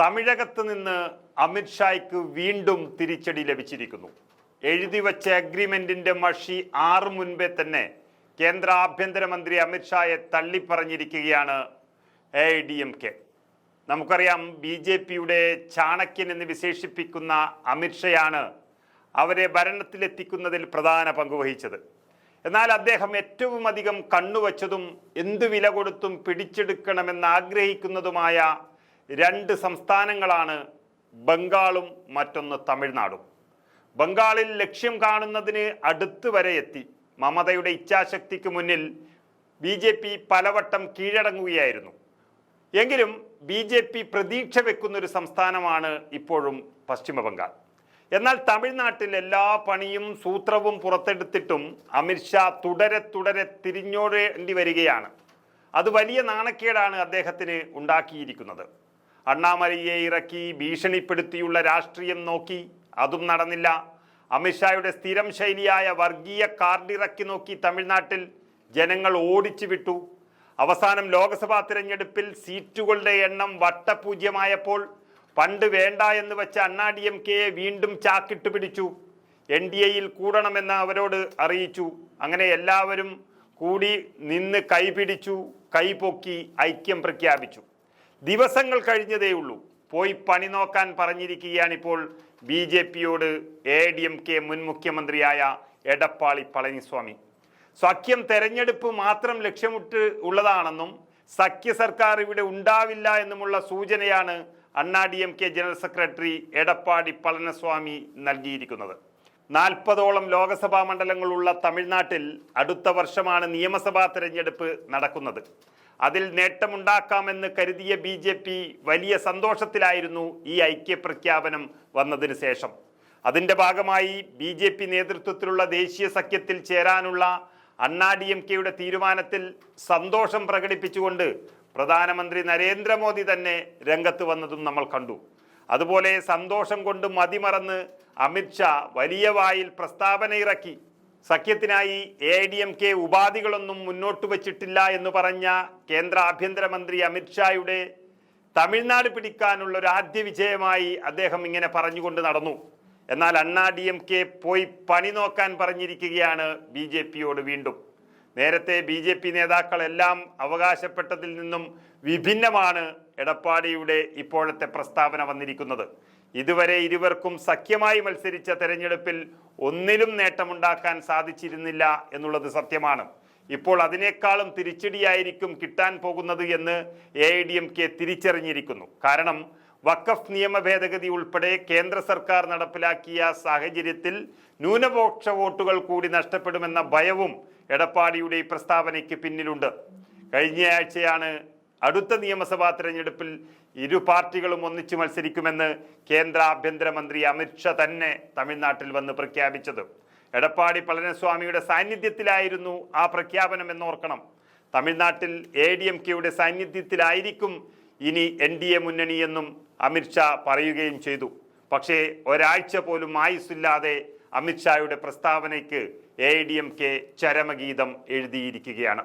തമിഴകത്ത് നിന്ന് അമിത്ഷായ്ക്ക് വീണ്ടും തിരിച്ചടി ലഭിച്ചിരിക്കുന്നു. എഴുതി വച്ച അഗ്രിമെന്റിന്റെ മഷി ആറ് മുൻപേ തന്നെ കേന്ദ്ര ആഭ്യന്തരമന്ത്രി അമിത്ഷായെ തള്ളിപ്പറഞ്ഞിരിക്കുകയാണ് A I D M K. നമുക്കറിയാം ബി ജെ പിയുടെ ചാണക്യൻ എന്ന് വിശേഷിപ്പിക്കുന്ന അമിത്ഷയാണ് അവരെ ഭരണത്തിലെത്തിക്കുന്നതിൽ പ്രധാന പങ്ക് വഹിച്ചത്. എന്നാൽ അദ്ദേഹം ഏറ്റവും അധികം കണ്ണുവച്ചതും എന്തു വില കൊടുത്തും പിടിച്ചെടുക്കണമെന്ന് ആഗ്രഹിക്കുന്നതുമായ രണ്ട് സംസ്ഥാനങ്ങളാണ് ബംഗാളും മറ്റൊന്ന് തമിഴ്നാടും. ബംഗാളിൽ ലക്ഷ്യം കാണുന്നതിന് അടുത്ത് വരെ എത്തി. മമതയുടെ ഇച്ഛാശക്തിക്ക് മുന്നിൽ ബി ജെ പി പലവട്ടം കീഴടങ്ങുകയായിരുന്നു. എങ്കിലും ബി ജെ പി പ്രതീക്ഷ വെക്കുന്നൊരു സംസ്ഥാനമാണ് ഇപ്പോഴും പശ്ചിമബംഗാൾ. എന്നാൽ തമിഴ്നാട്ടിൽ എല്ലാ പണിയും സൂത്രവും പുറത്തെടുത്തിട്ടും അമിത്ഷാ തുടരെ തുടരെ തിരിഞ്ഞോടേണ്ടി വരികയാണ്. അത് വലിയ നാണക്കേടാണ് അദ്ദേഹത്തിന് ഉണ്ടാക്കിയിരിക്കുന്നത്. അണ്ണാമലയെ ഇറക്കി ഭീഷണിപ്പെടുത്തിയുള്ള രാഷ്ട്രീയം നോക്കി. അതും നടന്നില്ല. അമിത്ഷായുടെ സ്ഥിരം ശൈലിയായ വർഗീയ കാർഡിറക്കി നോക്കി തമിഴ്നാട്ടിൽ ജനങ്ങൾ ഓടിച്ചു വിട്ടു. അവസാനം ലോക്സഭാ തിരഞ്ഞെടുപ്പിൽ സീറ്റുകളുടെ എണ്ണം വട്ടപൂജ്യമായപ്പോൾ പണ്ട് വേണ്ട എന്ന് വെച്ച അണ്ണാ ഡി എം കെയെ വീണ്ടും ചാക്കിട്ട് പിടിച്ചു. എൻ ഡി എയിൽ കൂടണമെന്ന് അവരോട് അറിയിച്ചു. അങ്ങനെ എല്ലാവരും കൂടി നിന്ന് കൈപിടിച്ചു കൈപൊക്കി ഐക്യം പ്രഖ്യാപിച്ചു. ദിവസങ്ങൾ കഴിഞ്ഞതേ ഉള്ളൂ. പോയി പണി നോക്കാൻ പറഞ്ഞിരിക്കുകയാണിപ്പോൾ ബി ജെ പിയോട് എ ഡി എം കെ മുൻ മുഖ്യമന്ത്രിയായ എടപ്പാളി പളനിസ്വാമി. സഖ്യം തെരഞ്ഞെടുപ്പ് മാത്രം ലക്ഷ്യമിട്ട് ഉള്ളതാണെന്നും സഖ്യ സർക്കാർ ഇവിടെ ഉണ്ടാവില്ല എന്നുമുള്ള സൂചനയാണ് Anna D M K general secretary Edappadi Palaniswami നൽകിയിരിക്കുന്നത്. നാൽപ്പതോളം ലോകസഭാ മണ്ഡലങ്ങളുള്ള തമിഴ്നാട്ടിൽ അടുത്ത വർഷമാണ് നിയമസഭാ തെരഞ്ഞെടുപ്പ് നടക്കുന്നത്. അതിൽ നേട്ടമുണ്ടാക്കാമെന്ന് കരുതിയ ബി ജെ പി വലിയ സന്തോഷത്തിലായിരുന്നു ഈ ഐക്യപ്രഖ്യാപനം വന്നതിന് ശേഷം. അതിന്റെ ഭാഗമായി ബി ജെ പി നേതൃത്വത്തിലുള്ള ദേശീയ സഖ്യത്തിൽ ചേരാനുള്ള അണ്ണാ ഡി എം കെയുടെ തീരുമാനത്തിൽ സന്തോഷം പ്രകടിപ്പിച്ചുകൊണ്ട് പ്രധാനമന്ത്രി നരേന്ദ്രമോദി തന്നെ രംഗത്ത് വന്നതും നമ്മൾ കണ്ടു. അതുപോലെ സന്തോഷം കൊണ്ട് മതിമറന്ന് അമിത്ഷാ വലിയ വായിൽ പ്രസ്താവന ഇറക്കി. സഖ്യത്തിനായി എ ഡി എം കെ ഉപാധികളൊന്നും മുന്നോട്ട് വച്ചിട്ടില്ല എന്ന് പറഞ്ഞ കേന്ദ്ര ആഭ്യന്തരമന്ത്രി അമിത്ഷായുടെ തമിഴ്നാട് പിടിക്കാനുള്ള ഒരു ആദ്യ വിജയമായി അദ്ദേഹം ഇങ്ങനെ പറഞ്ഞുകൊണ്ട് നടന്നു. എന്നാൽ അണ്ണാ ഡി എം കെ പോയി പണി നോക്കാൻ പറഞ്ഞിരിക്കുകയാണ് ബി ജെ പിയോട് വീണ്ടും. നേരത്തെ ബി ജെ പി നേതാക്കളെല്ലാം അവകാശപ്പെട്ടതിൽ നിന്നും വിഭിന്നമാണ് എടപ്പാടിയുടെ ഇപ്പോഴത്തെ പ്രസ്താവന വന്നിരിക്കുന്നത്. ഇതുവരെ ഇരുവർക്കും സഖ്യമായി മത്സരിച്ച തെരഞ്ഞെടുപ്പിൽ ഒന്നിലും നേട്ടമുണ്ടാക്കാൻ സാധിച്ചിരുന്നില്ല എന്നുള്ളത് സത്യമാണ്. ഇപ്പോൾ അതിനേക്കാളും തിരിച്ചടിയായിരിക്കും കിട്ടാൻ പോകുന്നത് എന്ന് A I D M K തിരിച്ചറിഞ്ഞിരിക്കുന്നു. കാരണം വഖഫ് നിയമ ഭേദഗതി ഉൾപ്പെടെ കേന്ദ്ര സർക്കാർ നടപ്പിലാക്കിയ സാഹചര്യത്തിൽ ന്യൂനപക്ഷ വോട്ടുകൾ കൂടി നഷ്ടപ്പെടുമെന്ന ഭയവും എടപ്പാടിയുടെ ഈ പ്രസ്താവനയ്ക്ക് പിന്നിലുണ്ട്. കഴിഞ്ഞയാഴ്ചയാണ് അടുത്ത നിയമസഭാ തിരഞ്ഞെടുപ്പിൽ ഇരു പാർട്ടികളും ഒന്നിച്ചു മത്സരിക്കുമെന്ന് കേന്ദ്ര ആഭ്യന്തരമന്ത്രി അമിത്ഷാ തന്നെ തമിഴ്നാട്ടിൽ വന്ന് പ്രഖ്യാപിച്ചത്. എടപ്പാടി പളനിസ്വാമിയുടെ സാന്നിധ്യത്തിലായിരുന്നു ആ പ്രഖ്യാപനം എന്നോർക്കണം തമിഴ്നാട്ടിൽ എ ഡി എം കെയുടെ സാന്നിധ്യത്തിലായിരിക്കും ഇനി എൻ ഡി എ മുന്നണിയെന്നും അമിത്ഷാ പറയുകയും ചെയ്തു. പക്ഷേ ഒരാഴ്ച പോലും ആയുസ്സില്ലാതെ അമിത്ഷായുടെ പ്രസ്താവനയ്ക്ക് എ ഡി എം കെ ചരമഗീതം എഴുതിയിരിക്കുകയാണ്.